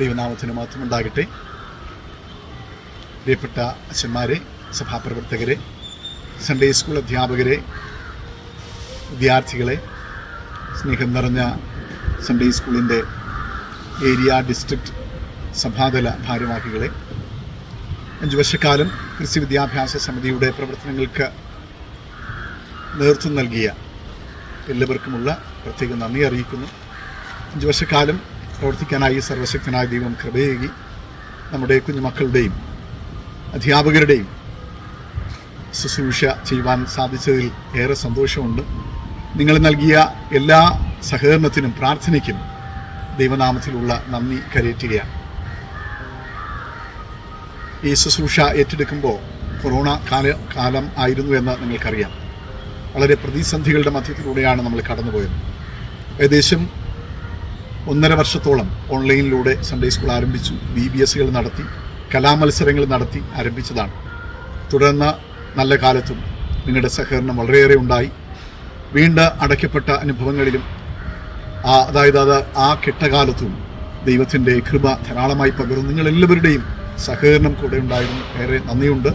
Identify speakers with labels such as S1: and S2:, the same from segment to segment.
S1: ദൈവനാമത്തിന് മാത്രം ഉണ്ടാകട്ടെ പ്രിയപ്പെട്ട അച്ഛന്മാരെ സഭാപ്രവർത്തകരെ സൺഡേ സ്കൂൾ അധ്യാപകരെ വിദ്യാർത്ഥികളെ സ്നേഹം നിറഞ്ഞ സൺഡേ സ്കൂളിന്റെ ഏരിയ ഡിസ്ട്രിക്റ്റ് സഭാതല ഭാരവാഹികളെ അഞ്ച് വർഷക്കാലം കൃഷി വിദ്യാഭ്യാസ സമിതിയുടെ പ്രവർത്തനങ്ങൾക്ക് നേതൃത്വം നൽകിയ എല്ലാവർക്കുമുള്ള പ്രത്യേക നന്ദി അറിയിക്കുന്നു. അഞ്ച് വർഷക്കാലം പ്രവർത്തിക്കാനായി സർവശക്തനായ ദൈവം കൃപയേകി നമ്മുടെ കുഞ്ഞുമക്കളുടെയും അധ്യാപകരുടെയും ശുശ്രൂഷ ചെയ്യുവാൻ സാധിച്ചതിൽ ഏറെ സന്തോഷമുണ്ട്. നിങ്ങൾ നൽകിയ എല്ലാ സഹകരണത്തിനും പ്രാർത്ഥനയ്ക്കും ദൈവനാമത്തിലുള്ള നന്ദി കരയറ്റുകയാണ്. ഈ ശുശ്രൂഷ ഏറ്റെടുക്കുമ്പോൾ കൊറോണ കാല കാലം ആയിരുന്നു എന്ന് നിങ്ങൾക്കറിയാം. വളരെ പ്രതിസന്ധികളുടെ മധ്യത്തിലൂടെയാണ് നമ്മൾ കടന്നുപോയത്. ഏകദേശം ഒന്നര വർഷത്തോളം ഓൺലൈനിലൂടെ സൺഡേ സ്കൂൾ ആരംഭിച്ചു. ബി ബി എസ്സുകൾ നടത്തി കലാമത്സരങ്ങൾ നടത്തി ആരംഭിച്ചതാണ്. തുടർന്ന നല്ല കാലത്തും നിങ്ങളുടെ സഹകരണം വളരെയേറെ ഉണ്ടായി. വീണ്ട അടയ്ക്കപ്പെട്ട അനുഭവങ്ങളിലും ആ അതായത് അത് ആ കെട്ടകാലത്തും ദൈവത്തിന്റെ കൃപ ധാരാളമായി പകർന്നു. നിങ്ങളെല്ലാവരുടെയും സഹകരണം കൂടെ ഉണ്ടായിരുന്നു. ഏറെ നന്ദിയുണ്ട്.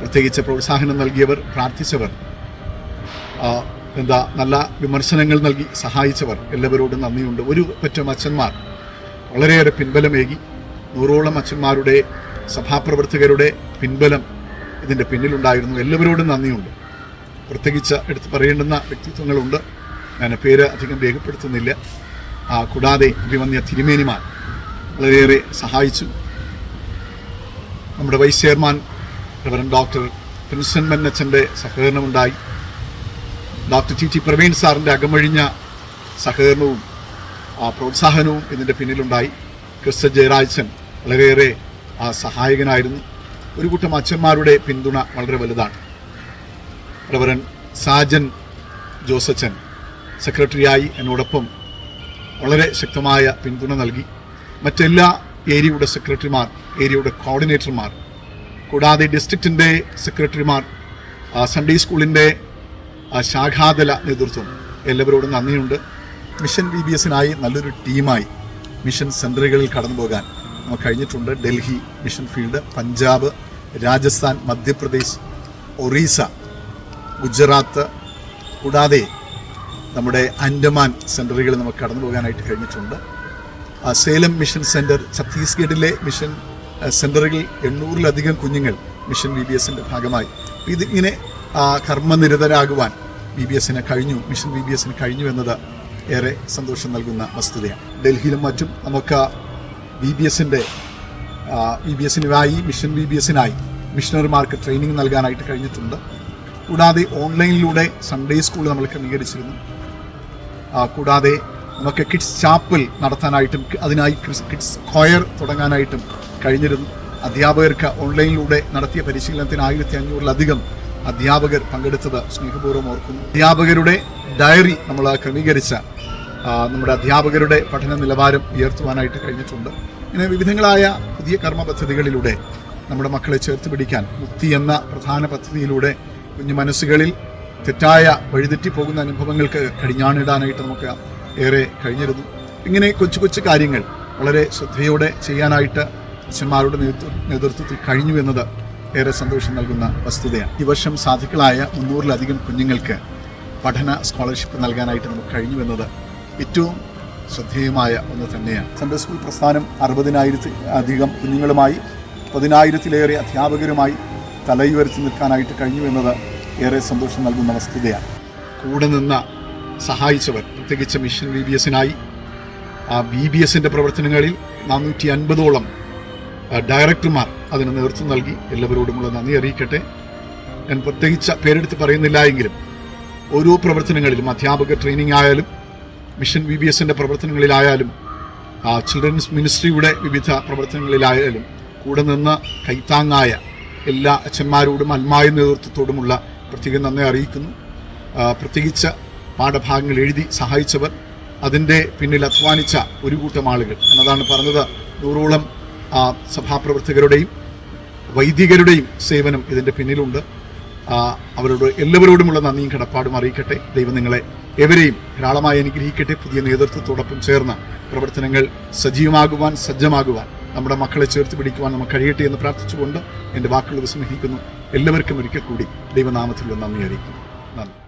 S1: പ്രത്യേകിച്ച് പ്രോത്സാഹനം നൽകിയവർ പ്രാർത്ഥിച്ചവർ എന്താ നല്ല വിമർശനങ്ങൾ നൽകി സഹായിച്ചവർ എല്ലാവരോടും നന്ദിയുണ്ട്. ഒരു പറ്റം അച്ഛന്മാർ വളരെയേറെ പിൻബലമേകി. നൂറോളം അച്ഛന്മാരുടെ സഭാപ്രവർത്തകരുടെ പിൻബലം ഇതിന്റെ പിന്നിലുണ്ടായിരുന്നു. എല്ലാവരോടും നന്ദിയുണ്ട്. പ്രത്യേകിച്ച് എടുത്തു പറയേണ്ടുന്ന വ്യക്തിത്വങ്ങളുണ്ട്. ഞാൻ പേര് അധികം രേഖപ്പെടുത്തുന്നില്ല. കൂടാതെ അഭിമന്യ തിരുമേനിമാർ വളരെയേറെ സഹായിച്ചു. നമ്മുടെ വൈസ് ചെയർമാൻ ഡോക്ടർ പ്രിൻസൻ മന്നച്ചന്റെ സഹകരണമുണ്ടായി. ഡോക്ടർ ടി ടി പ്രവീൺ സാറിന്റെ അകമഴിഞ്ഞ സഹകരണവും ആ പ്രോത്സാഹനവും ഇതിന്റെ പിന്നിലുണ്ടായി. ക്രിസ്ത ജയരാജൻ വളരെയേറെ ആ സഹായകനായിരുന്നു. ഒരു കൂട്ടം അച്ഛന്മാരുടെ പിന്തുണ വളരെ വലുതാണ്. റവറൻ സാജൻ ജോസച്ചൻ സെക്രട്ടറിയായി എന്നോടൊപ്പം വളരെ ശക്തമായ പിന്തുണ നൽകി. മറ്റെല്ലാ ഏരിയയുടെ സെക്രട്ടറിമാർ ഏരിയയുടെ കോർഡിനേറ്റർമാർ കൂടാതെ ഡിസ്ട്രിക്റ്റിന്റെ സെക്രട്ടറിമാർ സൺഡേ സ്കൂളിന്റെ ശാഖാതല നേതൃത്വം എല്ലാവരോടും നന്ദിയുണ്ട്. മിഷൻ ബി ബി എസിനായി നല്ലൊരു ടീമായി മിഷൻ സെന്ററുകളിൽ കടന്നു പോകാൻ നമുക്ക് കഴിഞ്ഞിട്ടുണ്ട്. ഡൽഹി മിഷൻ ഫീൽഡ് പഞ്ചാബ് രാജസ്ഥാൻ മധ്യപ്രദേശ് ഒറീസ ഗുജറാത്ത് കൂടാതെ നമ്മുടെ അൻഡമാൻ സെന്ററുകളിൽ നമുക്ക് കടന്നു പോകാനായിട്ട് കഴിഞ്ഞിട്ടുണ്ട്. ആ, സേലം മിഷൻ സെന്റർ ഛത്തീസ്ഗഡിലെ മിഷൻ ആ, സെന്ററുകളിൽ എണ്ണൂറിലധികം കുഞ്ഞുങ്ങൾ മിഷൻ ബി ബി എസിന്റെ ഭാഗമായി. ഇതിങ്ങനെ ആ, കർമ്മനിരതരാകുവാൻ ബി ബി എസിന് കഴിഞ്ഞു. മിഷൻ ബി ബി എസിന് കഴിഞ്ഞു എന്നത് ഏറെ സന്തോഷം നൽകുന്ന വസ്തുതയാണ്. ഡൽഹിയിലും മറ്റും നമുക്ക് ബി ബി എസിന്റെ ബി ബി എസിനായി മിഷൻ ബി ബി എസിനായി മിഷണറിമാർക്ക് ട്രെയിനിങ് നൽകാനായിട്ട് കഴിഞ്ഞിട്ടുണ്ട്. കൂടാതെ ഓൺലൈനിലൂടെ സൺഡേ സ്കൂൾ നമ്മൾ ക്രമീകരിച്ചിരുന്നു. കൂടാതെ നമുക്ക് കിഡ്സ് ചാപ്പൽ നടത്താനായിട്ടും അതിനായി കിഡ്സ് സ്ക്വയർ തുടങ്ങാനായിട്ടും കഴിഞ്ഞിരുന്നു. അധ്യാപകർക്ക് ഓൺലൈനിലൂടെ നടത്തിയ പരിശീലനത്തിന് ആയിരത്തി അഞ്ഞൂറിലധികം അധ്യാപകർ പങ്കെടുത്തത് സ്നേഹപൂർവം ഓർക്കുന്നു. അധ്യാപകരുടെ ഡയറി നമ്മൾ ക്രമീകരിച്ച നമ്മുടെ അധ്യാപകരുടെ പഠന നിലവാരം ഉയർത്തുവാനായിട്ട് കഴിഞ്ഞിട്ടുണ്ട്. ഇങ്ങനെ വിവിധങ്ങളായ പുതിയ കർമ്മ പദ്ധതികളിലൂടെ നമ്മുടെ മക്കളെ ചേർത്ത് പിടിക്കാൻ മുക്തി എന്ന പ്രധാന പദ്ധതിയിലൂടെ കുഞ്ഞു മനസ്സുകളിൽ തെറ്റായ വഴിതെറ്റി പോകുന്ന അനുഭവങ്ങൾക്ക് കടിഞ്ഞാണിടാനായിട്ട് നമുക്ക് ഏറെ കഴിഞ്ഞിരുന്നു. ഇങ്ങനെ കൊച്ചു കൊച്ചു കാര്യങ്ങൾ വളരെ ശ്രദ്ധയോടെ ചെയ്യാനായിട്ട് അച്ഛന്മാരുടെ നേതൃത്വ നേതൃത്വത്തിൽ കഴിഞ്ഞു എന്നത് ഏറെ സന്തോഷം നൽകുന്ന വസ്തുതയാണ്. ഈ വർഷം സാധുക്കളായ മുന്നൂറിലധികം കുഞ്ഞുങ്ങൾക്ക് പഠന സ്കോളർഷിപ്പ് നൽകാനായിട്ട് നമുക്ക് കഴിഞ്ഞു എന്നത് ഏറ്റവും ശ്രദ്ധേയമായ ഒന്ന് തന്നെയാണ്. സൺഡേ സ്കൂൾ പ്രസ്ഥാനം അറുപതിനായിരത്തി അധികം കുഞ്ഞുങ്ങളുമായി പതിനായിരത്തിലേറെ അധ്യാപകരുമായി തലയുയർത്തി നിൽക്കാനായിട്ട് കഴിഞ്ഞു എന്നത് ഏറെ സന്തോഷം നൽകുന്ന വസ്തുതയാണ്. കൂടെ നിന്ന സഹായിച്ചവർ പ്രത്യേകിച്ച് മിഷൻ ബി ബി എസിനായി ആ ബി ബി എസിന്റെ പ്രവർത്തനങ്ങളിൽ നാനൂറ്റി അൻപതോളം ഡയറക്ടർമാർ അതിന് നേതൃത്വം നൽകി. എല്ലാവരോടുമുള്ള നന്ദി അറിയിക്കട്ടെ. ഞാൻ പ്രത്യേകിച്ച് പേരെടുത്ത് പറയുന്നില്ല എങ്കിലും ഓരോ പ്രവർത്തനങ്ങളിലും അധ്യാപക ട്രെയിനിങ് ആയാലും മിഷൻ വി ബി എസിന്റെ പ്രവർത്തനങ്ങളിലായാലും ചിൽഡ്രൻസ് മിനിസ്ട്രിയുടെ വിവിധ പ്രവർത്തനങ്ങളിലായാലും കൂടെ നിന്ന് കൈത്താങ്ങായ എല്ലാ അച്ഛന്മാരോടും അന്മായ നേതൃത്വത്തോടുമുള്ള പ്രത്യേകം നന്ദി അറിയിക്കുന്നു. പ്രത്യേകിച്ച് പാഠഭാഗങ്ങൾ എഴുതി സഹായിച്ചവർ അതിന്റെ പിന്നിൽ അധ്വാനിച്ച ഒരു കൂട്ടം ആളുകൾ എന്നതാണ് പറഞ്ഞത്. നൂറോളം ആ, സഭാപ്രവർത്തകരുടെയും വൈദികരുടെയും സേവനം ഇതിന്റെ പിന്നിലുണ്ട്. അവരോട് എല്ലാവരോടുമുള്ള നന്ദിയും കടപ്പാടും അറിയിക്കട്ടെ. ദൈവം നിങ്ങളെ എവരെയും ധാരാളമായി അനുഗ്രഹിക്കട്ടെ. പുതിയ നേതൃത്വത്തോടൊപ്പം ചേർന്ന പ്രവർത്തനങ്ങൾ സജീവമാകുവാൻ സജ്ജമാകുവാൻ നമ്മുടെ മക്കളെ ചേർത്ത് പിടിക്കുവാൻ നമുക്ക് കഴിയട്ടെ എന്ന് പ്രാർത്ഥിച്ചുകൊണ്ട് എന്റെ വാക്കുകൾ വിസ്മരിക്കുന്നു എല്ലാവർക്കും ഒരിക്കൽ കൂടി ദൈവനാമത്തിലുള്ള നന്ദി അറിയിക്കുന്നു. നന്ദി.